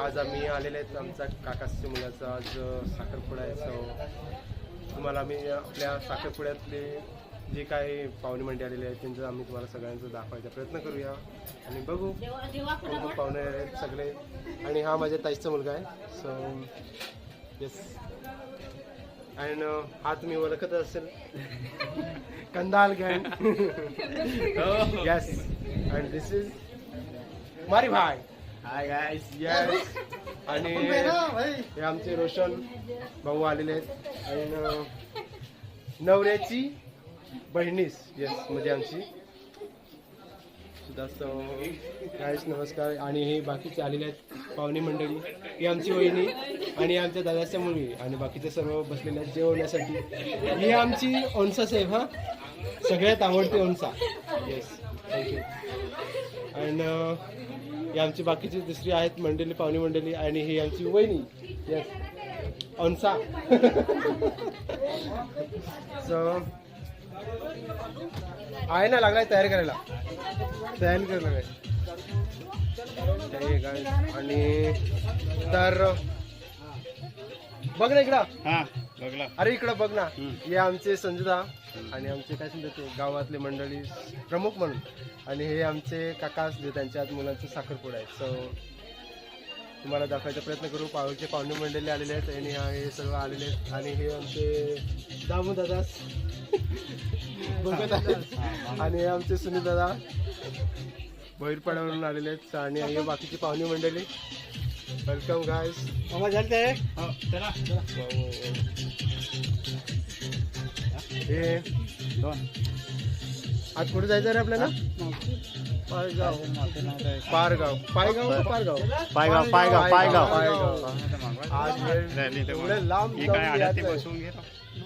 आज आम्ही आलेले आहेत आमचा काकाच्या मुलाचा आज साखरपुडा आहे. सो तुम्हाला आम्ही आपल्या साखरपुड्यातले जे काही पाहुणे मंडळी आलेले आहेत त्यांचं आम्ही तुम्हाला सगळ्यांचं दाखवायचा प्रयत्न करूया. आणि बघू पाहुणे आहेत सगळे. आणि हा माझ्या ताईचा मुलगा आहे. सो येस अँड हा तुम्ही ओळखत असेल. कंदाल गँग. Yes and this is Mari भाई. हाय गाईस येस आणि हे आमचे रोशन भाऊ आलेले आहेत. आणि नवऱ्याची बहिणीस येस म्हणजे आमची. सुद्धा गाईस नमस्कार. आणि हे बाकीचे आलेले आहेत. पाहुणे मंडळी. ही आमची वहिनी आणि आमच्या दादाच्या मुलगी आणि बाकीचे सर्व बसलेले आहेत जेवण्यासाठी ही आमची ओनसा साहेब हा? सगळ्यात आवडते ओनसा. येस थँक्यू अँड uh, ही आमची बाकीची दुसरी आहेत मंडळी पाहुणी मंडळी आणि ही आमची वहिनी. येस ओनसा सो आहे ना लागलाय तयार करायला? तयार करायला काय आणि तर बघ ना इकडं. हा. अरे इकडं बघ ना. हे आमचे संजुदा आणि आमचे काय समजा ते गावातले मंडळी प्रमुख म्हणून. आणि हे आमचे काका असले त्यांच्या आज मुलांचे साखरपुडा आहे सो तुम्हाला दाखवायचा प्रयत्न करू. पाहुणचे पाहुणे मंडळी आलेले आहेत आणि हा हे सर्व आलेले आहेत. आणि हे आमचे दामू दादा. बघत आहेत आणि हे आमचे सुनील दादा. बहिरपाड्यावरून आलेले आहेत. आणि हे बाकीची पाहुणे मंडळी. वेलकम गायस आवाज झालते हो. दोन. आज कुठे जायचं रे आपल्याला? पायगाव. पारगाव. पायगाव का पारगाव? पायगाव पायगाव पायगाव. पायगाव. आज हे एवढे लांब ही काय जाऊन आडत ते यायचंय. बसून घे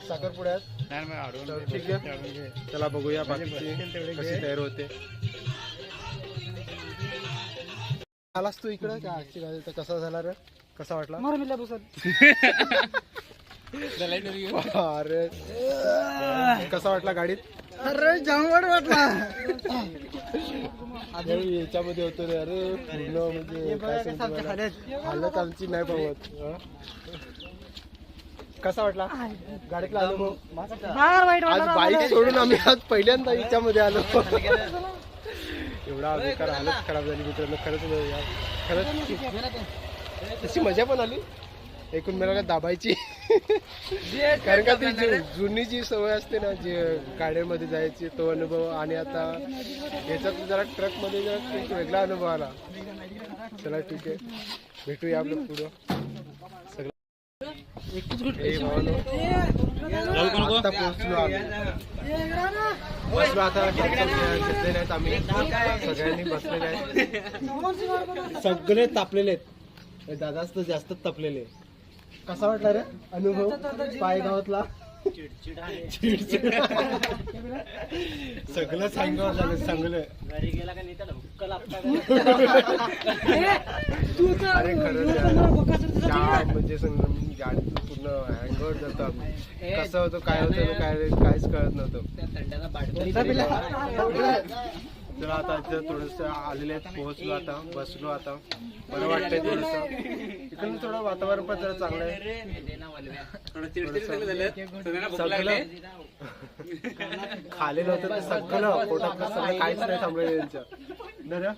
साखरपुड्यात. नाही मग आडून तर घे, ठीक आहे. घे. चला बघूया म्हणजे बाकीची कशी. तयार होते. आलास तू इकडं? का आजची गाडी? तर कसा झाला रे? कसा वाटला? अरे. कसा वाटला गाडीत? अरे जांभळ वाटला. याच्यामध्ये होतो रे अरे पूर्ण म्हणजे हालत. आमची नाही हं? कसा वाटला? गाडीतला अनुभव फार वाईट आज बाईक सोडून आम्ही आज पहिल्यांदा याच्यामध्ये आलो. एवढा बेकार हालत खराब झाली मित्रांनो खरंच यार. खरंच तशी मजा पण आली. एकूण मला काय दाबायची. कारण का ती जुनी जी सवय असते ना जी गाड्यांमध्ये जायची तो अनुभव आणि आता याच्यात जरा ट्रकमध्ये जरा एक वेगळा अनुभव आला. चला ठीक आहे. भेटूया आपलं पुढं. सगळं ए आता पोहोचलो आम्ही. बसलो आता घेतलेले आहेत आम्ही. सगळ्यांनी बसलेले आहेत. सगळे तापलेले आहेत. हे दादाच तर जास्त तापलेले कसा वाटला रे अनुभव? पायगावातला सगळं सांगावं झालं चांगलं अरे खरंच यार. जाम म्हणजे समजा गाडी पूर्ण हँगवर जातो आम्ही. कसं होतं काय होतं काय काहीच कळत नव्हतं. तर आता इथं थोडस आलेले आहेत पोहोचलो आता बसलो आता. बरं वाटतंय थोडस. इकडून थोडं वातावरण पण जरा चांगलं आहे. सगळं खालेलं होतं ते सगळं पोटात सगळं काहीच नाही थांबलेलं त्यांचं ना रे?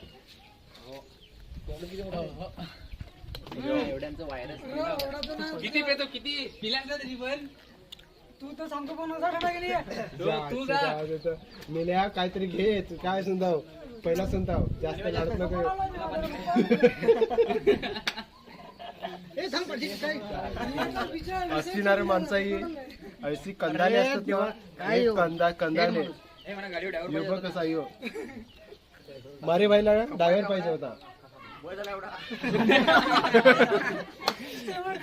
किती पेतो किती? पिलांचा तरी पण. तू तर सांगतो पण गेली तू जा. मेल्या काहीतरी घे तू काय संताव पहिला संताव जास्त लाडत नको. असणार माणसं ही अशी कंदाले असतात तेव्हा. हे कंदा कंदाले. ए, म्हणा गाडीवर driver यो बघ कसा यो. मारे भाईला डायव्हर पाहिजे होता.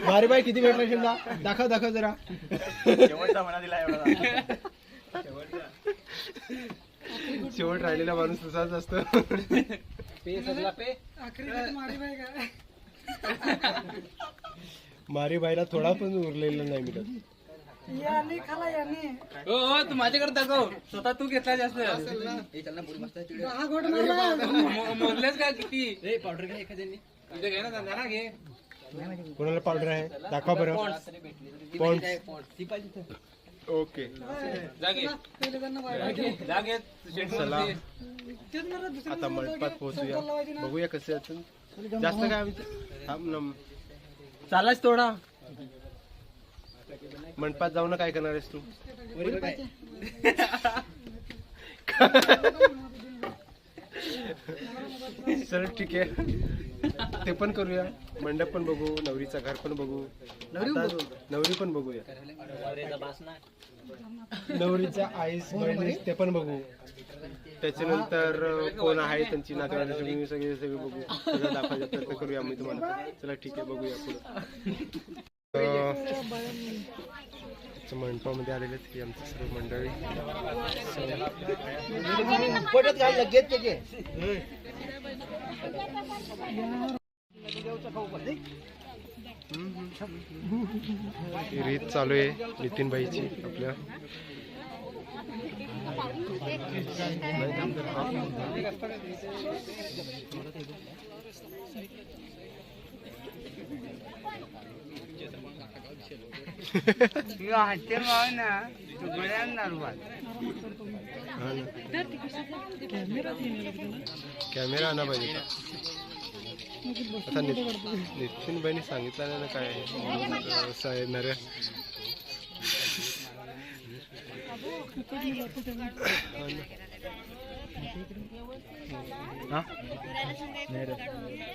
मारे भाई किती भेटला शिंदा? दाखव दाखव जरा. शेवट राहिलेला माणूस तसाच असतो. मारी बाई भाईला थोडा पण उरलेला नाही मिळत यांनी खाला यांनी हो हो तू माझ्याकडे दाखव. स्वतः तू घेतला जास्त. मारला. मो- मोजलेस का किती? पावडर घ्या एखाद्याने. घे ना घे. कोणाला पावडर आहे? दाखवा बरं. ओके. चला आता मंडपात पोहोचूया. बघूया कसं याचं जास्त काय चालाच थोडा. मंडपात जाऊन काय करणार आहेस तू? चल ठीक आहे. ते पण करूया. मंडप पण बघू नवरीचं घर पण बघू. नवरी पण बघूया. नवरीच्या आईस बहिणीस ते पण बघू. त्याच्यानंतर कोण आहे त्यांची नातेवाईक सगळी सगळे सगळे बघू. सगळं दाखवायचा प्रयत्न करूया आम्ही तुम्हाला. चला ठीक आहे बघूया पुढे. मंडपामध्ये आलेले आहेत ही आमची सर्व मंडळी. ही रीत चालू आहे नितीन भाईची आपल्या. कॅमेरा आणा पाहिजे आता नितीन बहिणी सांगितलं ना काय? असं आहे नऱ्या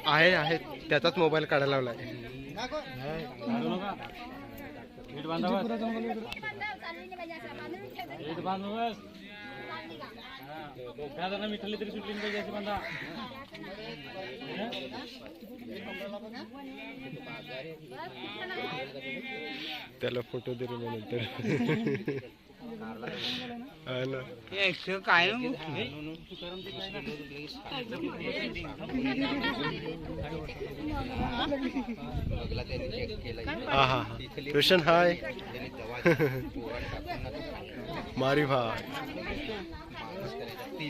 आहे आहे. त्याचाच मोबाईल काढायला लावलाय. नीट बांधा बस. नीट बांधा बस. हा. काय जण मिठाली तरी सुटली नाही पाहिजे अशी बांधा त्याला फोटो दे रे मग रोशन हाय। मारी भाई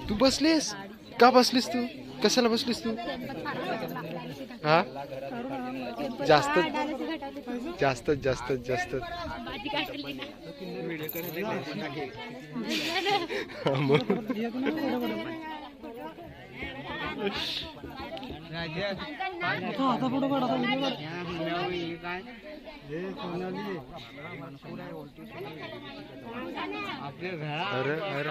तू बसलीस? का बसलीस तू? कशाला बसलीस तू? हा? जास्त जास्त जास्त जास्त. हा, मग. आता आता फोटो काढ आता व्हिडिओ काढ अरे अरे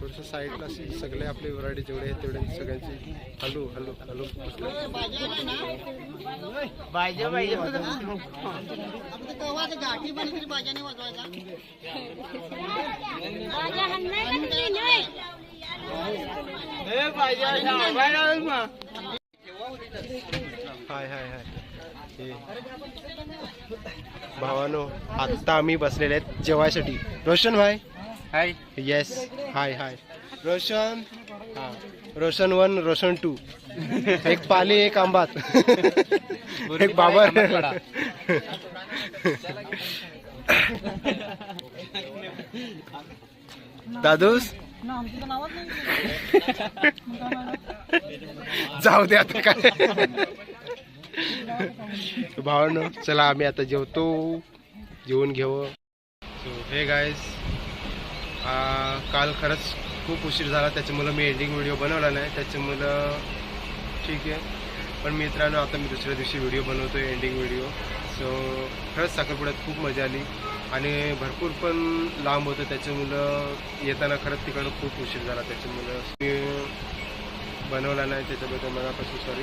थोडस साईडला असे सगळे आपले व्हरायटी जेवढे आहेत तेवढे सगळ्यांची. हलू हलू हलू. हाय हाय हाय. भावानो आत्ता आम्ही बसलेले आहेत जेवायसाठी. रोशन भाई. Hi yes hi hi Roshan हा रोशन वन रोशन टू एक पाली एक आंबात एक बाबर दादूस जाऊ दे आता काय भावानं चला आम्ही आता जेवतो जेवून घेऊ हे गायस काल खरंच खूप उशीर झाला त्याच्यामुळं मी एंडिंग व्हिडिओ बनवला नाही त्याच्यामुळं ठीक आहे. पण मित्रांनो आता मी दुसऱ्या दिवशी व्हिडिओ बनवतोय एंडिंग व्हिडिओ सो खरंच साखरपुड्यात खूप मजा आली आणि भरपूर पण लांब होतं त्याच्यामुळं येताना खरंच तिकडं खूप उशीर झाला त्याच्यामुळं मी बनवला नाही त्याच्याबद्दल मनापासून सॉरी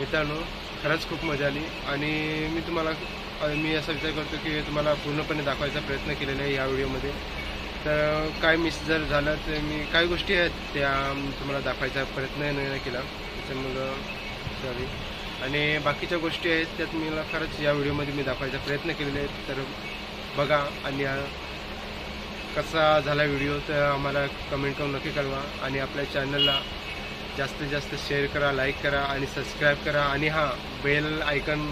मित्रांनो खरंच खूप मजा आली आणि मी तुम्हाला मी असा विचार करतो की तुम्हाला पूर्णपणे दाखवायचा प्रयत्न केलेला आहे या व्हिडिओमध्ये तर काय मिस जर झालं तर मी काही गोष्टी आहेत त्या तुम्हाला दाखवायचा प्रयत्न नाही केला. त्याच्यामुळं सॉरी आणि बाकीच्या गोष्टी आहेत त्यात मला खरंच या व्हिडिओमध्ये मी दाखवायचा प्रयत्न केलेले आहेत. तर बघा आणि कसा झाला व्हिडिओ तर आम्हाला कमेंट करून नक्की कळवा. आणि आपल्या चॅनलला जास्तीत जास्त शेअर करा लाईक करा आणि सबस्क्राईब करा. आणि हां बेल आयकन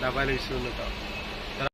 दाबायला विसरू नका.